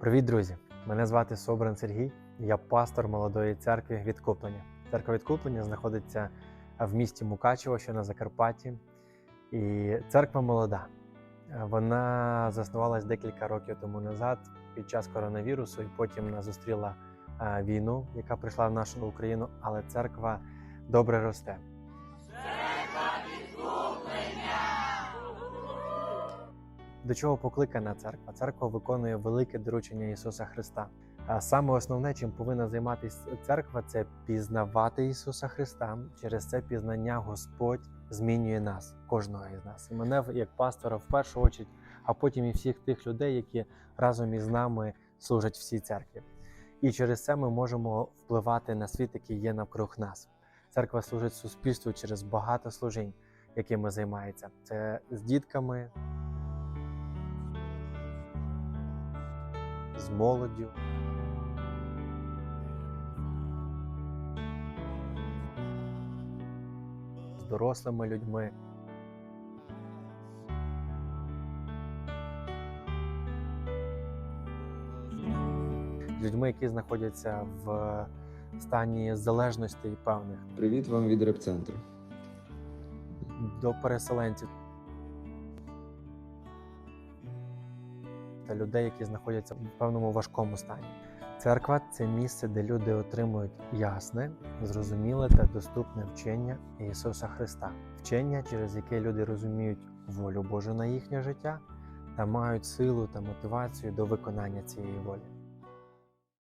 Привіт, друзі! Мене звати Собран Сергій. Я пастор молодої церкви відкуплення. Церква відкуплення знаходиться в місті Мукачево, що на Закарпатті. І церква молода. Вона заснувалась декілька років тому назад під час коронавірусу, і потім нас зустріла війну, яка прийшла в нашу Україну, але церква добре росте. До чого покликана церква? Церква виконує велике доручення Ісуса Христа. А саме основне, чим повинна займатися церква, це пізнавати Ісуса Христа. Через це пізнання Господь змінює нас, кожного із нас. І мене як пастора в першу очередь, а потім і всіх тих людей, які разом із нами служать в цій церкві. І через це ми можемо впливати на світ, який є навкруг нас. Церква служить суспільству через багато служінь, якими займається. Це з дітками, з молоддю. З дорослими людьми. З людьми, які знаходяться в стані залежностей певних, Привіт вам від реп-центру. до переселенців та людей, які знаходяться в певному важкому стані. Церква це місце, де люди отримують ясне, зрозуміле та доступне вчення Ісуса Христа, вчення, через яке люди розуміють волю Божу на їхнє життя та мають силу та мотивацію до виконання цієї волі.